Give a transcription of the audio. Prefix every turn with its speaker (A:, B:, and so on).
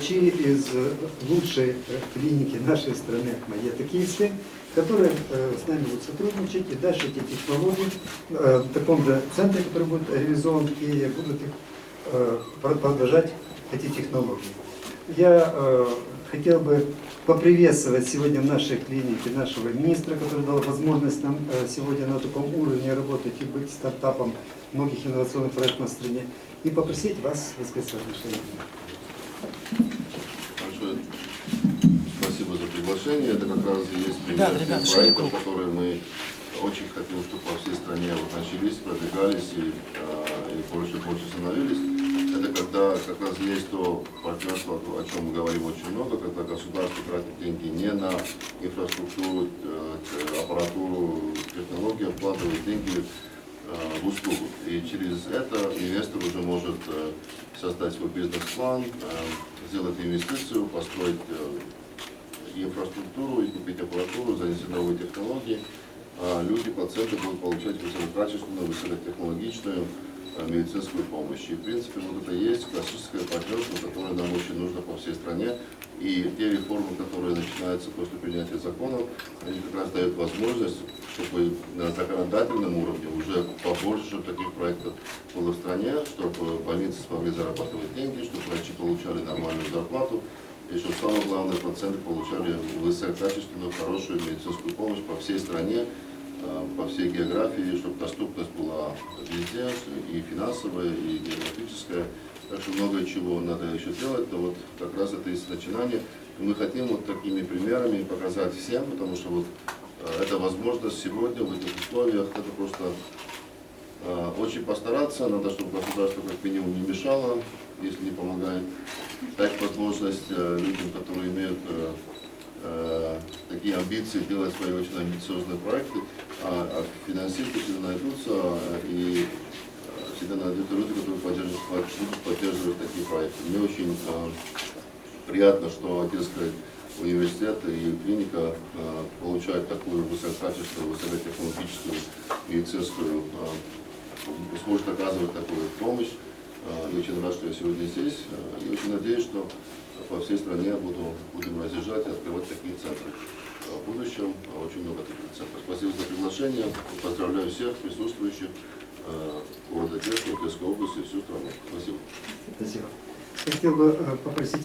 A: врачи из э, лучшей э, клиники нашей страны, Ахмадета Киевской, которые э, с нами будут сотрудничать и дальше эти технологии в таком же центре, который будет реализован, и будут их про- продолжать эти технологии. Я хотел бы поприветствовать сегодня в нашей клинике нашего министра, который дал возможность нам сегодня на таком уровне работать и быть стартапом многих инновационных проектов на стране, и попросить вас высказать свое отношение.
B: Приглашение. Это как раз есть пример
C: Ребята,
B: тех проектов, которые мы очень хотим, чтобы по всей стране вот начались, продвигались и, а, и больше и больше становились. Это когда как раз есть то партнерство, о чем мы говорим очень много, когда государство тратит деньги не на инфраструктуру, э, аппаратуру, технологии, а вкладывает деньги в услугу. И через это инвестор уже может э, создать свой бизнес-план, э, сделать инвестицию, построить инфраструктуру, и купить аппаратуру, занести новые технологии. А люди, пациенты будут получать высококачественную, высокотехнологичную э, медицинскую помощь. И, в принципе, вот это есть классическое партнерство, которое нам очень нужно по всей стране. И те реформы, которые начинаются после принятия законов, они как раз дают возможность, чтобы на законодательном уровне уже побольше таких проектов было в стране, чтобы больницы смогли зарабатывать деньги, чтобы врачи получали нормальную зарплату, и чтобы самое главное, пациенты получали высококачественную, хорошую медицинскую помощь по всей стране, э, по всей географии, чтобы доступность была везде, и финансовая, и географическая. Так что много чего надо еще делать, но вот как раз это из начинания. И Мы хотим вот такими примерами показать всем, потому что вот э, это возможность сегодня в этих условиях, это просто э, очень постараться, надо, чтобы государство как минимум не мешало, если не помогает, дать возможность э, людям, которые имеют э, э, такие амбиции делать свои очень амбициозные проекты, а, а финансисты всегда найдутся, и всегда найдутся люди, которые поддерживают, будут поддерживать такие проекты. Мне очень э, приятно, что Одесский университет и клиника э, получают такую высококачественную, высокотехнологическую медицинскую, э, сможет оказывать такую помощь. Я очень рад, что я сегодня здесь. Э, И очень надеюсь, что по всей стране буду, будем разъезжать и открывать такие центры. Э, В будущем очень много таких центров. Спасибо за приглашение. Поздравляю всех присутствующих города Одессы, Одесской области, всю страну. Спасибо.
A: Спасибо. Хотел бы попросить